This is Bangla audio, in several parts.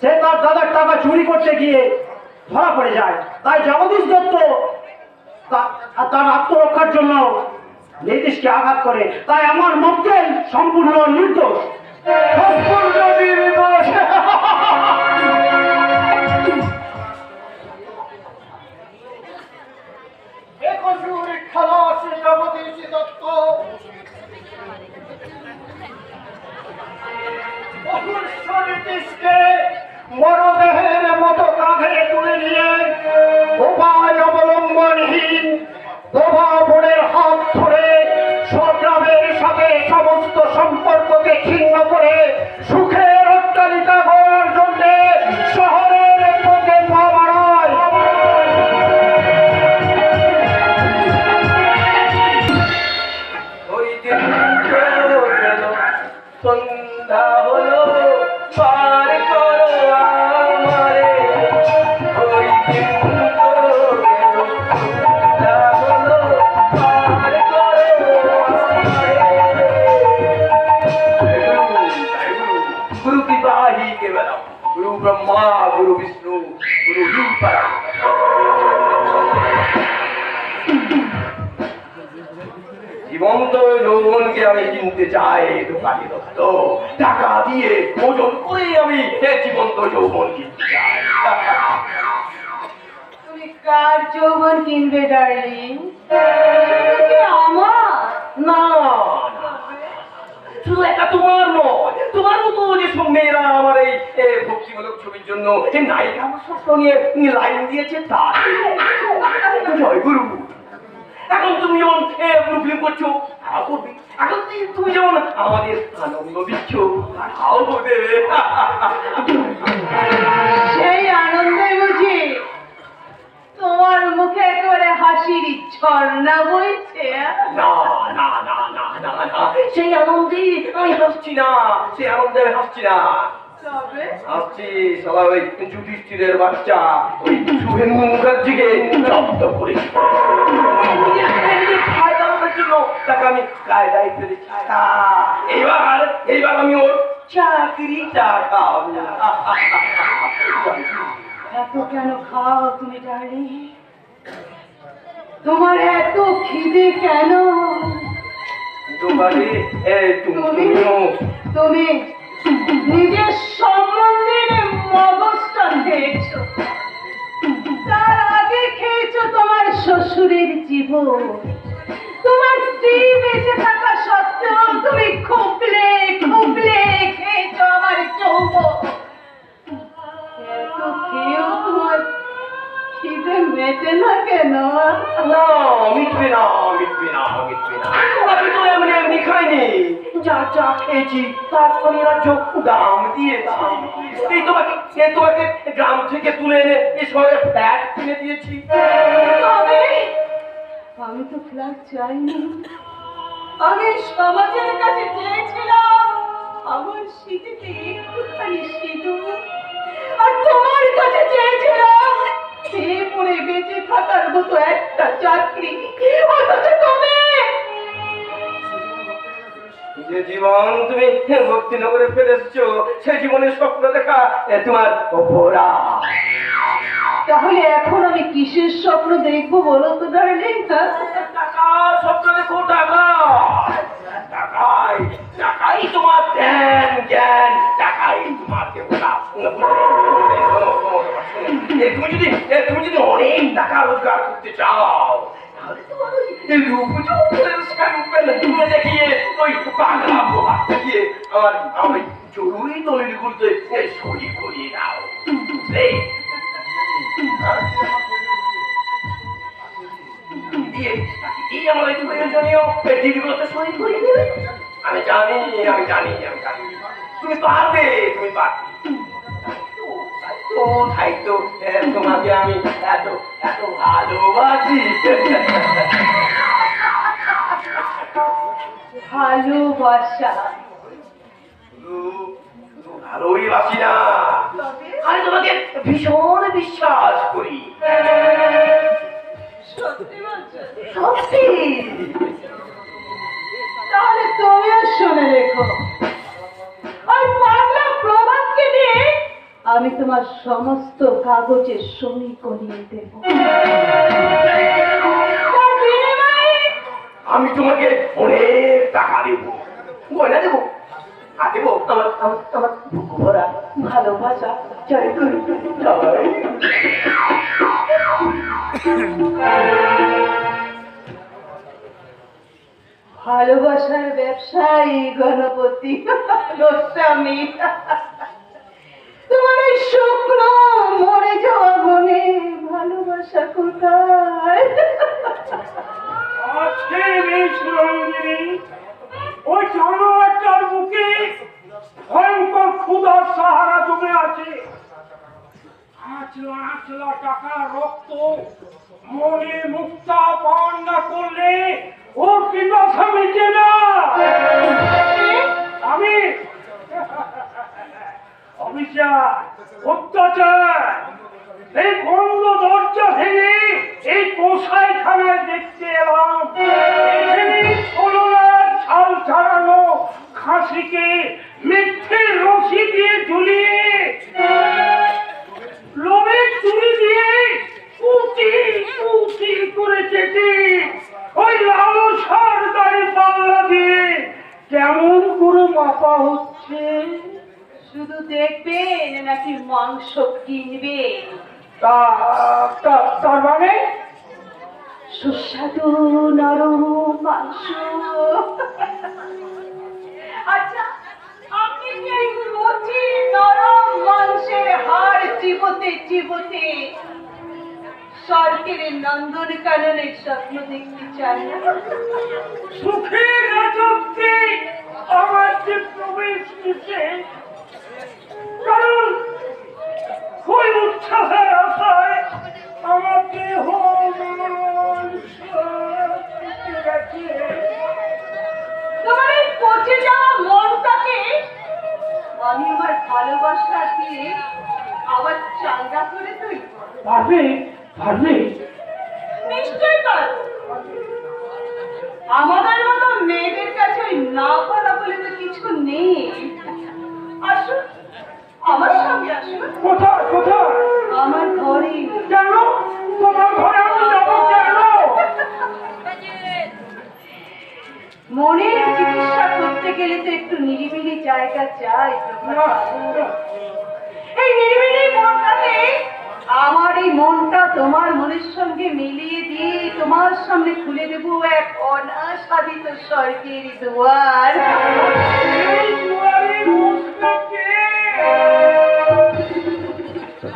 সে তার দাদার টাকা চুরি করতে গিয়ে ধরা পড়ে যায়। তাই জগদীশ দত্ত তার আত্মরক্ষার জন্য নীতিশকে আঘাত করে। তাই আমার মক্কেল সম্পূর্ণ নির্দোষ। সম্পূর্ণ নির্দোষ। অকুষ্ঠনীতিশকে মরদেহের মতো কাঁধে তুলে নিয়ে উপায় অবলম্বনহীন বোবা হাত ধরে সংগ্রামের সাথে সমস্ত সম্পর্ককে ছিন্ন করে সুখের দিয়ে ওজন করে আমি এ জীবন্ত যৌবন কিনতে চাই তুমি কার যৌবন কিনবে ডার্লিং আমার না। শুধু তোমার নয় তোমার মতো যে মেয়েরা আমার এই ভক্তিমূলক ছবির জন্য নায়িকা আমার লাইন দিয়েছে তা জয় গুরু এখন তুমি যেমন ফিল্ম করছ তাও করবে। এখন তুমি- যেমন আমাদের আনন্দ দিচ্ছ তাও দেবে সেই আনন্দে বুঝি তোমার মুখে একেবারে হাসির ঝর্ণা বইছে না না না না না সেই আনন্দে আমি হাসছি না সেই আনন্দে আমি হাসছি না। আসছি সবাই ওই যুধিষ্ঠিরের বাচ্চা ওই শুভেন্দু মুখার্জিকে জব্দ করে আমি কায়দায় ফেলেছি এইবার এইবার আমি ওর চাকরি টাকা এত কেন খাও তুমি ডার্লিং তোমার এত খিদে কেন? এ তুমি নিজের সম্বন্ধের মগজটা খেয়েছো তার আগে খেয়েছো তোমার শ্বশুরের জীবন। তোমার স্ত্রী বেঁচে থাকা সত্ত্বেও তুমি খুবলে খুবলে খেয়েছো আমার যৌবন। এত খেয়েও তোমার খিদে মেটে না কেন? না মিটবে না মিটবে না মিটবে না। আমি তো এমনি এমনি খাইনি। যা যা খেয়েছি তার দাম দিয়েছি। এই তোমাকে এই তোমাকে গ্রাম থেকে তুলে এনে শহরে কিনে দিয়েছি। আমি তো ফ্ল্যাট চাইনি। আমি সমাজের কাছে চেয়েছিলাম। আমার একটুখানি আর তোমার কাছে চেয়েছিলাম। খেয়ে পড়ে বেঁচে থাকার মতো একটা চাকরি। অথচ যে জীবন তুমি ভক্তিনগরে ফেলে এসেছ সে জীবনের স্বপ্ন দেখা এ তোমার অপরাধ। তাহলে এখন আমি কিসের স্বপ্ন দেখব বলো তো ডার্লিং টাকার স্বপ্ন দেখো টাকা। টাকাই টাকাই তোমার জ্ঞান জ্ঞান টাকাই তোমার তুমি যদি তুমি যদি অনেক টাকা রোজগার করতে চাও দেখিয়ে ওই বাংলা আমি জানি আমি জানি আমি জানি। তুমি পারবে তুমি পারবে। তাই তো তাই তো এ, তোমাকে আমি এত এত ভালোবাসি। ভালোবাসা। শুধু শুধু ভালোই বাসি না। আমি তোমাকে ভীষণ বিশ্বাস করি। সত্যি তাহলে তুমিও শুনে রেখো। প্রভাতকে আমি তোমার সমস্ত কাগজে সই করিয়ে দেব। আমি তোমাকে অনেক টাকা দেবো। গয়না দেবো আর আমার আমার আমার বুক ভরা ভালোবাসা জয় গুরু ভালোবাসার ব্যবসায়ী গণপতি গোস্বামী তোমার এই শুকনো মরে যাওয়া মনে ভালোবাসা কোথায়? আজকে এই সুরঙ্গিনী ওই জানোয়ারটার বুকে ভয়ঙ্কর ক্ষুধার সাহারা জমে আছে। আঁচলা আঁচলা টাকা রক্ত মনে মুক্তা পান না করলে ওর পিপাসা মিটে না আমি অবিচার অত্যাচার। এই বন্ধ দরজা ভেঙে এই পোষাই খানায় দেখতে এলাম। ছাল ছাড়ানো খাসিকে মিথ্যে রশি দিয়ে ঝুলিয়ে করে চেটে ওই দিয়ে কেমন করে মাপা হচ্ছে? শুধু দেখবেন নাকি মাংস কিনবে? তার মানে সুস্বাদু নরম মাংস। আচ্ছা নন্দন কাননের স্বপ্ন দেখতে চান সুখের রাজত্বে আমার যে প্রবেশ কারণ ওই উচ্ছ্বাসের আশায় আমার দেহ। তোমার এই পচে যাওয়া মনটাকে আমি আমার ভালোবাসা দিয়ে আবার চাঙ্গা করে তুলব পারবে? পারবে? নিশ্চয় পারব। আমাদের মতো মেয়েদের কাছে ওই না পারা বলে তো কিছু নেই। জায়গা চাই এই নিরিবিলি মনটাতে আমার এই মনটা তোমার মনের সঙ্গে মিলিয়ে দিয়ে তোমার সামনে খুলে দেব এক অনাসাদিত স্বর্গের দুয়ার?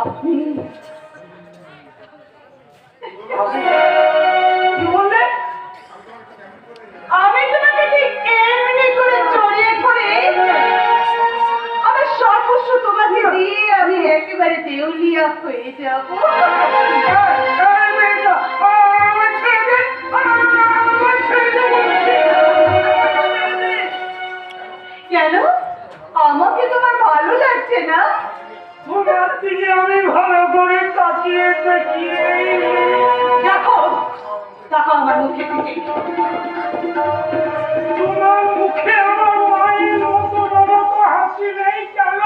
আপনি একেবারে দেউলিয়া হয়ে যাব। কেন? আমাকে তোমার ভালো লাগছে না? তোমার দিকে আমি ভালো করে তাকিয়ে দেখো। দেখো আমার মুখে তোমার মুখে আমার মায়ের মতো হাসি নেই কেন?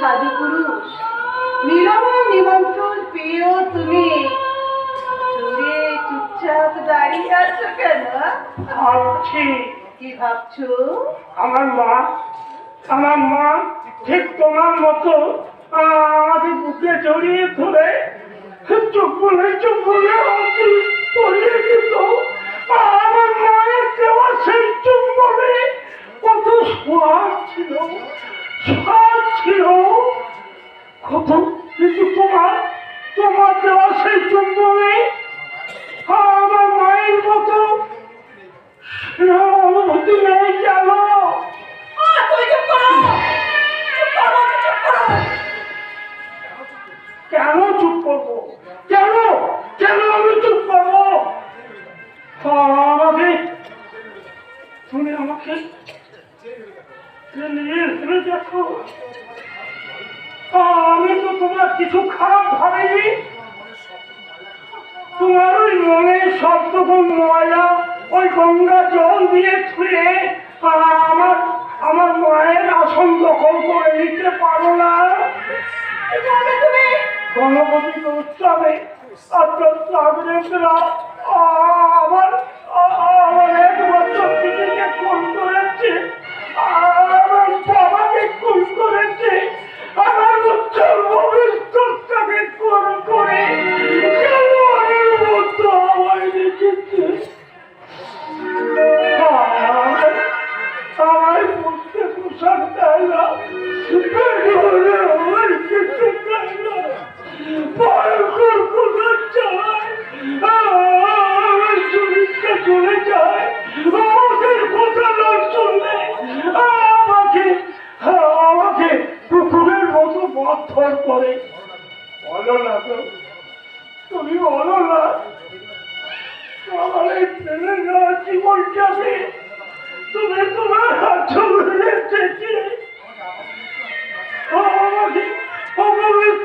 সাধু পুরুষ। মিলনের নিমন্ত্রণ পেয়েও তুমি। চুপচাপ দাঁড়িয়ে আছো কেন? ভাবছি। কি ভাবছ? আমার মা আমার মা ঠিক তোমার মতো আমাদের বুকে জড়িয়ে ধরে চুপ বলে চুপ বলে করিয়ে দিত। আমার মায়ের দেওয়া সেই চুপ বলে কত সোয়াদ ছিল। স্বাদ ছিল কত কিন্তু তোমার তোমার দেওয়া সেই চুম্বনে আমার মায়ের মতো অনুভূতি নেই কেন? তুমি চুপ করো!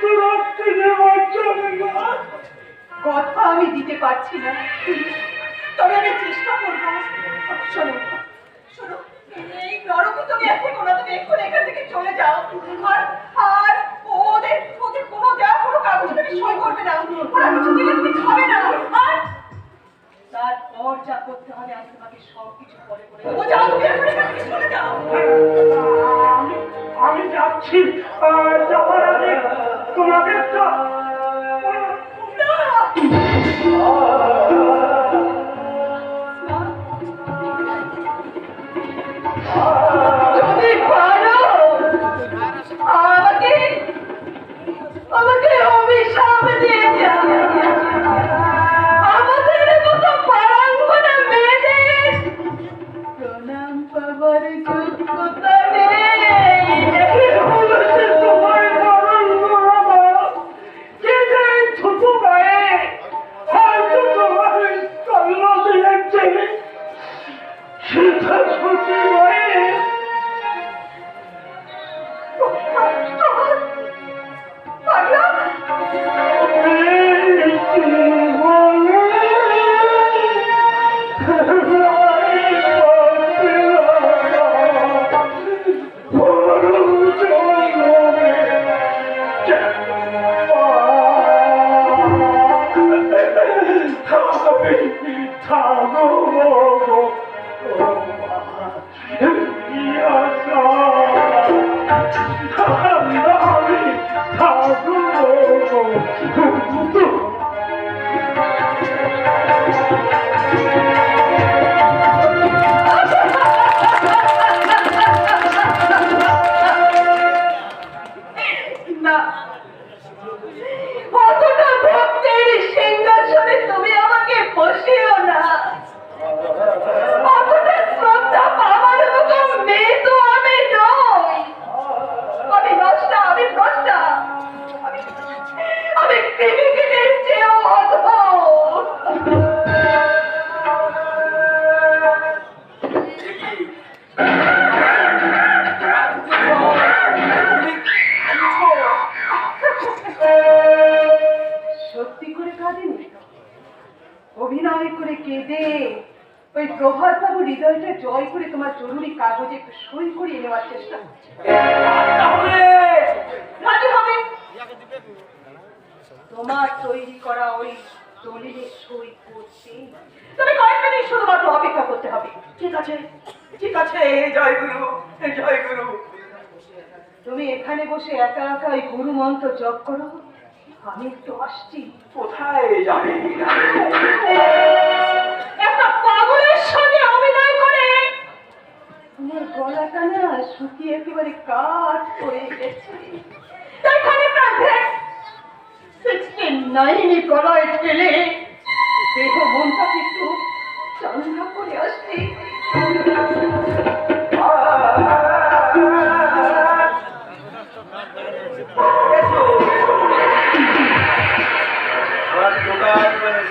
না কথা আমি দিতে পারছি না। তবে আমি চেষ্টা করব। শোনো শোনো, এই নরক চলে যাও। আর ওদের ওদের কোনো যা কোনো কাগজ তুমি সই করবে তারপর যা করতে হবে, আমি সব কিছু আমি যাচ্ছি। যাওয়ার আগে তোমাকে একটা তুমি এখানে বসে একা একা এই গুরু মন্ত্র জপ করো? আমি একটু আসছি। কোথায় যাবে? একটা পাগলের সঙ্গে অভিনয় করে। আমার গলাটা না শুকিয়ে একেবারে কাঠ হয়ে গেছে। ভেট সিক্সটি নাইনে গলায় ঠেলে দেহ মনটাকে একটু চাঙ্গা করে আসছি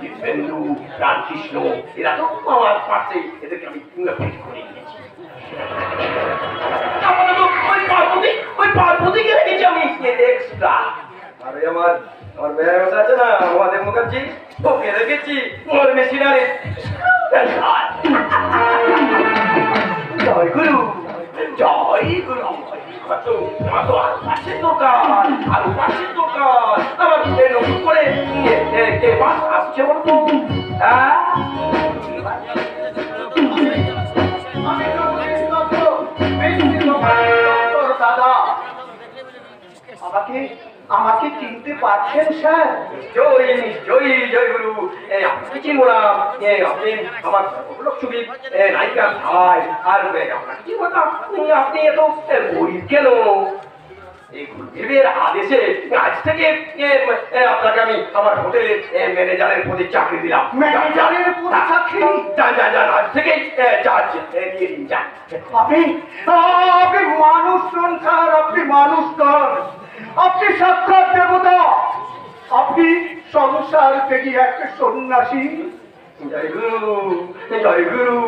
দীপেন্দু রামকৃষ্ণ এরা তো আমার পাশে এদেরকে আমি ফিট করে নিয়েছি। ওই পার্বতী ওই পার্বতীকে রেখেছি আমি। এক্সট্রা আরে আমার আমার মেয়ের আছে না? আমাদের মুখার্জি ওকে রেখেছি ওর মেশিনারি জয় গুরু জয় গুরু। কত তো আরও পাশের দোকান আরও পাশের দোকান। আমার করে কে বাস আমাকে চিনতে পারছেন স্যার জয় জয় জয় গুরু এ, আপনাকে চিনবো না আপনি আমার লক্ষ্মী নায়িকার ভাই আর চিনবো না আপনি আপনি এত গরিব কেন এই গুরুদেবের আদেশে আজ থেকে আপনাকে আমি আমার হোটেলের ম্যানেজারের পদে চাকরি দিলাম। ম্যানেজারের পদে চাকরি? যান যান যান আজ থেকে চার্জ দিয়ে দিন যান আপনি আপনি মানুষ নন স্যার আপনি মানুষ নন। আপনি সাক্ষাৎ দেবতা। আপনি সংসার থেকে একটা সন্ন্যাসী। জয় গুরু জয় গুরু।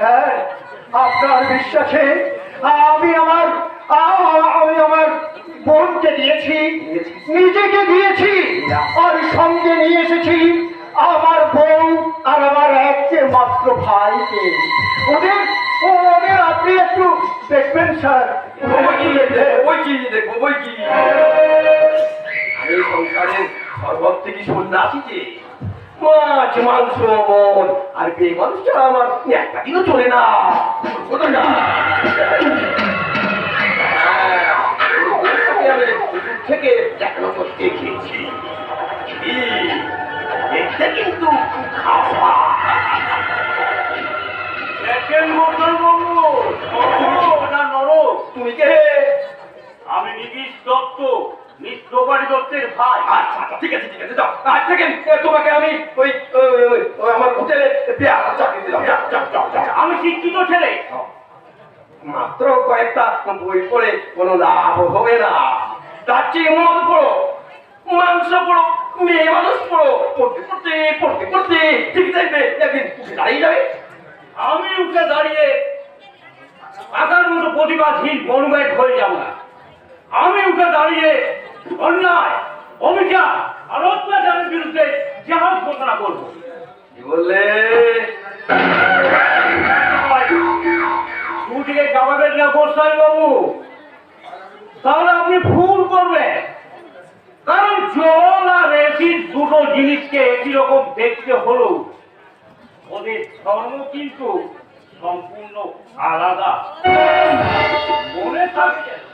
হ্যাঁ আপনার বিশ্বাসে আমি আমার আমি আমার বোনকে দিয়েছি নিজেকে দিয়েছি আর সঙ্গে নিয়ে এসেছি আমার বউ আর আমার এককে মাত্র ভাইকে। ওদের ওদের আপনি একটু দেখবেন স্যার। কি কি দেখব বই কি। আমি সংসারের সর্বত থেকে সন্ন্যাসী যে মাছ মাংস মন আর বে মানুষ ছাড়া আমার একটা দিনও চলে না। হ্যাঁ, থেকে দেখানো তো দেখেছি কি, কিন্তু খাওয়া। দেখেন বাবু তুমি কে আমি নিবিশ দত্ত মিত্রবাড়ি দত্তের ভাই। আচ্ছা আচ্ছা ঠিক আছে ঠিক আছে যাও। আজ থেকে তোমাকে আমি ওই ওই, ওই, ওই আমার হোটেলে চাকরি দিলাম যাও। যাও যাও যাও আমি শিক্ষিত ছেলে। মাত্র কয়েকটা বই পড়ে কোনো লাভ হবে না। তার চেয়ে মদ পড়ো মাংস পড়ো মেয়ে মানুষ পড়ো। পড়তে পড়তে পড়তে পড়তে। ঠিক থাকবে একদিন উঠে দাঁড়িয়ে যাবে। আমি উঠে দাঁড়িয়ে আকার মতো প্রতিবাদহীন বনব্যাট হয়ে যাব না। আমি উঠে দাঁড়িয়ে অন্যায় অভিযান আর অত্যাচারের বিরুদ্ধে জাহাজ ঘোষণা করব। কি বললে? দুদিকে যাবেন না গোস্বাই বাবু। তাহলে আপনি ভুল করবেন। কারণ জল আর এসিড দুটো জিনিসকে একই রকম দেখতে হলো। ওদের ধর্ম কিন্তু সম্পূর্ণ আলাদা। মনে থাকবে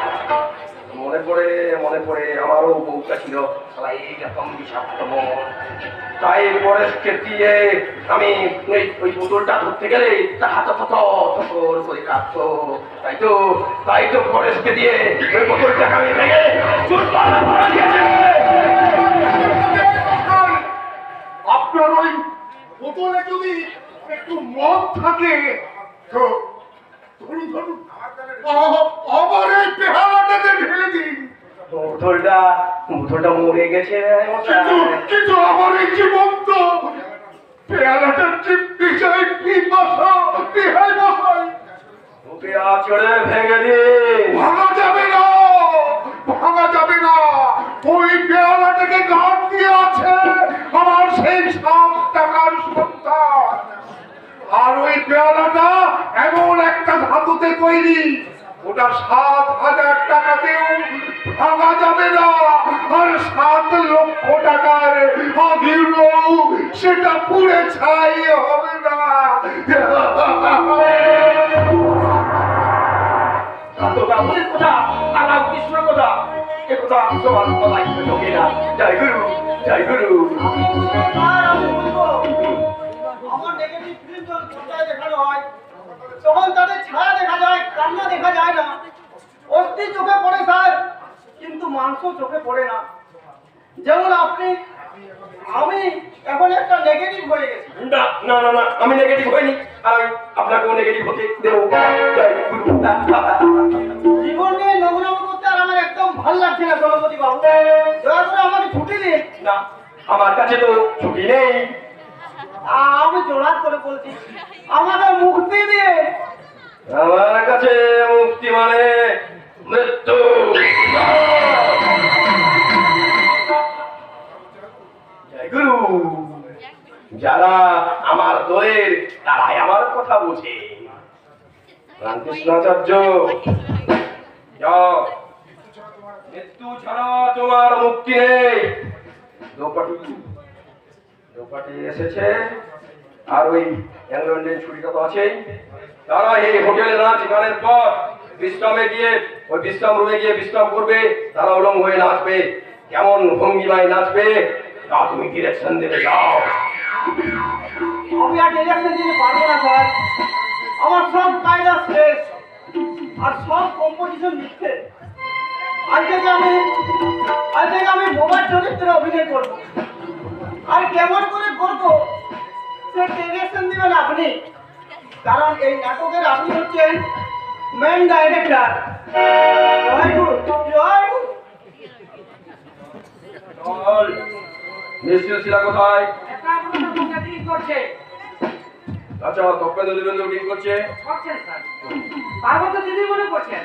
মনে পড়ে মনে পড়ে আমারও বউটা ছিল। মন তাই পরেশকে দিয়ে আমি ওই বোতলটা ধরতে গেলে তা হাত থত করে কাঁপতো। তাই তো তাই তো পরেশকে দিয়ে ওই বোতলটাকে আমি আপনার ওই বোতলে যদি একটু মদ থাকে, তো ধরুন ধরুন আমার এই পেহালাটাতে ঢেলে দিন। বোতলটা বোতলটা মরে গেছে। কিন্তু কিন্তু আমার এই জীবন্ত পেয়ালাটার বিষয় কি বাসা বিহাই বসাই ওকে আচড়ে ভেঙে দিন ভাঙা যাবে না ভাঙা যাবে না। ওই পেয়ালাটাকে গান দিয়ে আছে আমার সেই সাত টাকার সন্তান। আর ওই পেয়ালাটা এমন একটা ধাতুতে তৈরি। ওটা সাত হাজার টাকাতেও ভাঙা যাবে না, আর সাত লক্ষ টাকার আগেও সেটা পুড়ে ছাই হবে না। ব্রাহ্মণের কথা আল্লাহ কৃষ্ণের কথা, এ কথা সবার না। জয় গুরু জয় গুরু আর আমি বলব, আমার নেগেটিভ ফিল্ম যখন পর্দায় দেখানো হয় তখন তাদের ছায়া দেখা যায় কান্না দেখা যায় না অস্থি চোখে পড়ে স্যার কিন্তু মাংস চোখে পড়ে না। যেমন আপনি আমি এখন একটা নেগেটিভ হয়ে গেছি। না না না না আমি নেগেটিভ হইনি। আর আমি আপনাকেও নেগেটিভ হতে দেবো। জীবন নিয়ে নোংরাম করতে আর আমার একদম ভালো লাগছে না গণপতি বাবু। দয়া করে আমাকে ছুটি দিন। না আমার কাছে তো ছুটি নেই। আমি জোড়াত করে বলছি আমাকে মুক্তি দিয়ে আমার কাছে মুক্তি মানে যারা আমার দলের, তারাই আমার কথা বোঝে। রামকৃষ্ণাচার্য মৃত্যু ছাড়া তোমার মুক্তি নেই। এসেছে। আর ওই ইংল্যান্ডের ছুটিটা তো আছেই। তারা এই হোটেলে নাচ গানের পর বিশ্রামে গিয়ে, ওই বিশ্রাম রুমে গিয়ে বিশ্রাম করবে, তারা উলঙ্গ হয়ে নাচবে। কেমন ভঙ্গিমায় নাচবে, তা তুমি ডিরেকশন দেবে, যাও। আমি আর ডিরেকশন দিতে পারব না, স্যার। আমার সব কায়দা শেষ। আর সব কম্পোজিশন লিখতে আজ থেকে আমি আজ থেকে আমি মোবাইল চরিত্রে অভিনয় করব, আর কেমন করে করব, সে ডিরেকশন দিবেন আপনি। কারণ এই নাটকের আপনি হচ্ছেন মেন ডাইরেক্টর জয় গুরু জয় গুরু চল নিশ্চয় শিলা কোথায়? আচ্ছা তপেন্দ্র দেবেন্দ্র কি করছে? পার্বত্য দিদি মনে করছেন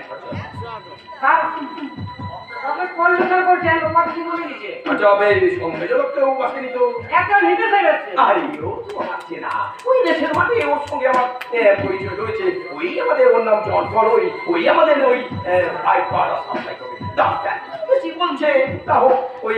তার তবে পরিবেশন করছেন ওপার কি মনে নিচে আচ্ছা সঙ্গে জনক কেউ আসেনি তো? একটা নিতে গেছে। আরে ও তো আছে না। ওই দেশের মাঠে ওর সঙ্গে আমার পরিচয় রয়েছে। ওই আমাদের ওর নাম চঞ্চল ওই ওই আমাদের ওই পাইপ পাড়া সাপ্লাই করে। দামটা বলছে? তা হোক ওই